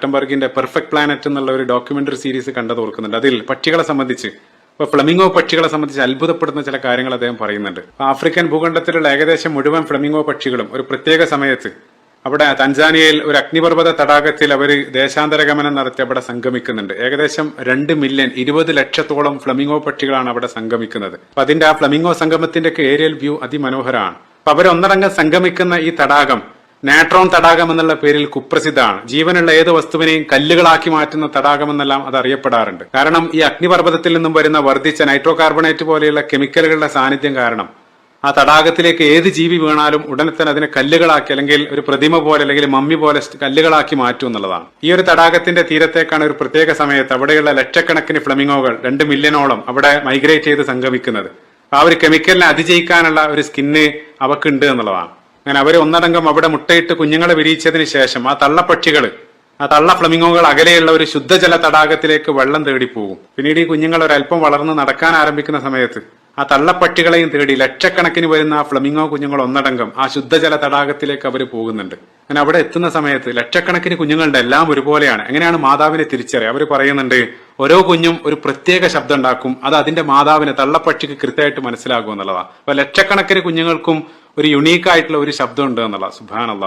ആറ്റംബർഗിന്റെ perfect planet എന്നുള്ള ഒരു documentary series കണ്ടത് ഓർക്കുന്നുണ്ട്. അതിൽ പക്ഷികളെ സംബന്ധിച്ച് ഇപ്പൊ ഫ്ലമിംഗോ പക്ഷികളെ സംബന്ധിച്ച് അത്ഭുതപ്പെടുന്ന ചില കാര്യങ്ങൾ അദ്ദേഹം പറയുന്നുണ്ട്. ആഫ്രിക്കൻ ഭൂഖണ്ഡത്തിലുള്ള ഏകദേശം മുഴുവൻ ഫ്ലമിംഗോ പക്ഷികളും ഒരു പ്രത്യേക സമയത്ത് അവിടെ തൻസാനിയയിൽ ഒരു അഗ്നിപർവത തടാകത്തിൽ അവർ ദേശാന്തര ഗമനം നടത്തി അവിടെ സംഗമിക്കുന്നുണ്ട്. ഏകദേശം രണ്ട് മില്യൺ ഇരുപത് ലക്ഷത്തോളം ഫ്ലമിംഗോ പക്ഷികളാണ് അവിടെ സംഗമിക്കുന്നത്. അപ്പൊ അതിന്റെ ആ ഫ്ലമിംഗോ സംഗമത്തിന്റെ ഏരിയൽ വ്യൂ അതിമനോഹരമാണ്. അപ്പൊ അവർ ഒന്നടങ്കം സംഗമിക്കുന്ന ഈ തടാകം നാട്രോൺ തടാകം എന്നുള്ള പേരിൽ കുപ്രസിദ്ധമാണ്. ജീവനുള്ള ഏത് വസ്തുവിനെയും കല്ലുകളാക്കി മാറ്റുന്ന തടാകം എന്നെല്ലാം അത് അറിയപ്പെടാറുണ്ട്. കാരണം ഈ അഗ്നിപർവതത്തിൽ നിന്നും വരുന്ന വർദ്ധിച്ച നൈട്രോ കാർബണേറ്റ് പോലെയുള്ള കെമിക്കലുകളുടെ സാന്നിധ്യം കാരണം ആ തടാകത്തിലേക്ക് ഏത് ജീവി വീണാലും ഉടനെ തന്നെ അതിനെ കല്ലുകളാക്കി അല്ലെങ്കിൽ ഒരു പ്രതിമ പോലെ അല്ലെങ്കിൽ മമ്മി പോലെ കല്ലുകളാക്കി മാറ്റും എന്നുള്ളതാണ്. ഈ ഒരു തടാകത്തിന്റെ തീരത്തേക്കാണ് ഒരു പ്രത്യേക സമയത്ത് അവിടെയുള്ള ലക്ഷക്കണക്കിന് ഫ്ലമിങ്ങോകൾ രണ്ട് മില്യണോളം അവിടെ മൈഗ്രേറ്റ് ചെയ്ത് സംഗമിക്കുന്നത്. ആ ഒരു കെമിക്കലിനെ അതിജയിക്കാനുള്ള ഒരു സ്കിന്ന് അവക്കുണ്ട് എന്നുള്ളതാണ്. അങ്ങനെ അവർ ഒന്നടങ്കം അവിടെ മുട്ടയിട്ട് കുഞ്ഞുങ്ങളെ വിരിയിച്ചതിന് ശേഷം ആ തള്ളപ്പക്ഷികൾ ആ തള്ള ഫ്ലമിങ്ങോകൾ അകലെയുള്ള ഒരു ശുദ്ധജല തടാകത്തിലേക്ക് വെള്ളം തേടി പോകും. പിന്നീട് ഈ കുഞ്ഞുങ്ങൾ ഒരല്പം വളർന്ന് നടക്കാൻ ആരംഭിക്കുന്ന സമയത്ത് ആ തള്ളപ്പട്ടികളെയും തേടി ലക്ഷക്കണക്കിന് വരുന്ന ആ ഫ്ലമിങ്ങോ കുഞ്ഞുങ്ങൾ ഒന്നടങ്കം ആ ശുദ്ധജല തടാകത്തിലേക്ക് അവർ പോകുന്നുണ്ട്. അങ്ങനെ അവിടെ എത്തുന്ന സമയത്ത് ലക്ഷക്കണക്കിന് കുഞ്ഞുങ്ങളുടെ എല്ലാം ഒരുപോലെയാണ്. എങ്ങനെയാണ് മാതാവിനെ തിരിച്ചറിയുക? അവർ പറയുന്നുണ്ട് ഓരോ കുഞ്ഞും ഒരു പ്രത്യേക ശബ്ദം ഉണ്ടാക്കും. അത് അതിന്റെ മാതാവിനെ തള്ളപ്പക്ഷിക്ക് കൃത്യമായിട്ട് മനസ്സിലാകും എന്നുള്ളതാണ് അപ്പൊ ലക്ഷക്കണക്കിന് കുഞ്ഞുങ്ങൾക്കും ഒരു യുണീക്കായിട്ടുള്ള ഒരു ശബ്ദം ഉണ്ട് എന്നുള്ള സുഭാനുള്ള